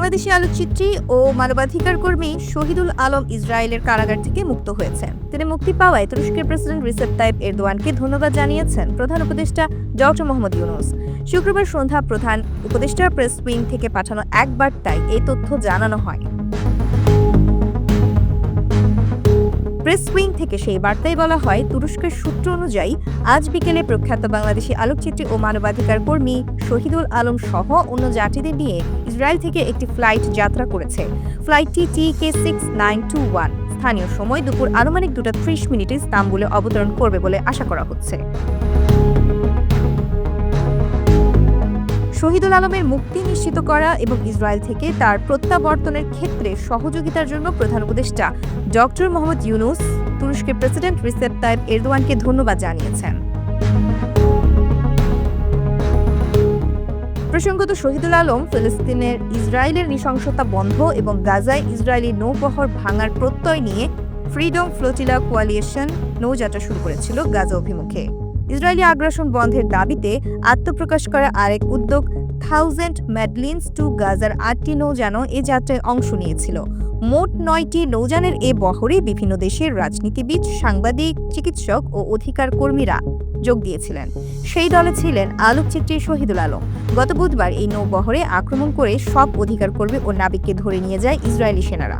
বাংলাদেশি আলোকচিত্রী ও মানবাধিকার কর্মী শহীদুল আলম ইসরায়েলের কারাগার থেকে মুক্ত হয়েছেন তিনি মুক্তি পাওয়ায় তুরস্কের প্রেসিডেন্ট রিসেপ তাইপ এরদোয়ানকে ধন্যবাদ জানিয়েছেন প্রধান উপদেষ্টা ডক্টর মোহাম্মদ ইউনুস। শুক্রবার সন্ধ্যা প্রধান উপদেষ্টা প্রেস উইং থেকে পাঠানো এক বার্তায় এই তথ্য জানানো হয়। প্রেস উইং থেকে সেই বার্তায় বলা হয়, তুরস্কের সূত্র অনুযায়ী, আজ বিকেলে প্রখ্যাত বাংলাদেশি আলোকচিত্রী ও মানবাধিকার কর্মী শহীদুল আলম সহ অন্য যাত্রীদের নিয়ে ইসরায়েল থেকে একটি ফ্লাইট যাত্রা করেছে। ফ্লাইটটি T K six nine two one. স্থানীয় সময় দুপুর আনুমানিক দুটা ত্রিশ মিনিটে ইস্তাম্বুলে অবতরণ করবে বলে আশা করা হচ্ছে। শহীদুল আলমের মুক্তি নিশ্চিত করা এবং ইসরায়েল থেকে তার প্রত্যাবর্তনের ক্ষেত্রে সহযোগিতার জন্য প্রধান উপদেষ্টা ডক্টর মোহাম্মদ ইউনুস তুরস্কের প্রেসিডেন্ট রিসেপ তাইপ এরদোয়ানকে ধন্যবাদ জানিয়েছেন। প্রসঙ্গত শহীদুল আলম ফিলিস্তিনের ইসরায়েলের নৃশংসতা বন্ধ এবং গাজায় ইসরায়েলি নৌবহর ভাঙার প্রত্যয় নিয়ে ফ্রিডম ফ্লোটিলা কোয়ালিয়েশন নৌযাত্রা শুরু করেছিল গাজা অভিমুখে। ইসরায়েলি আগ্রাসন বন্ধের দাবিতে আত্মপ্রকাশ করা আরেক উদ্যোগ, থাউজেন্ড ম্যাডলিনস টু গাজার আটটি নৌযান এ যাত্রায় অংশ নিয়েছিল। মোট নয়টি নৌযানের এ বহরে বিভিন্ন দেশের রাজনীতিবিদ, সাংবাদিক, চিকিৎসক ও অধিকার কর্মীরা যোগ দিয়েছিলেন। সেই দলে ছিলেন আলোকচিত্রী শহীদুল আলম। গত বুধবার এই নৌবহরে আক্রমণ করে সব অধিকার করবে ও নাবিককে ধরে নিয়ে যায় ইসরায়েলি সেনারা।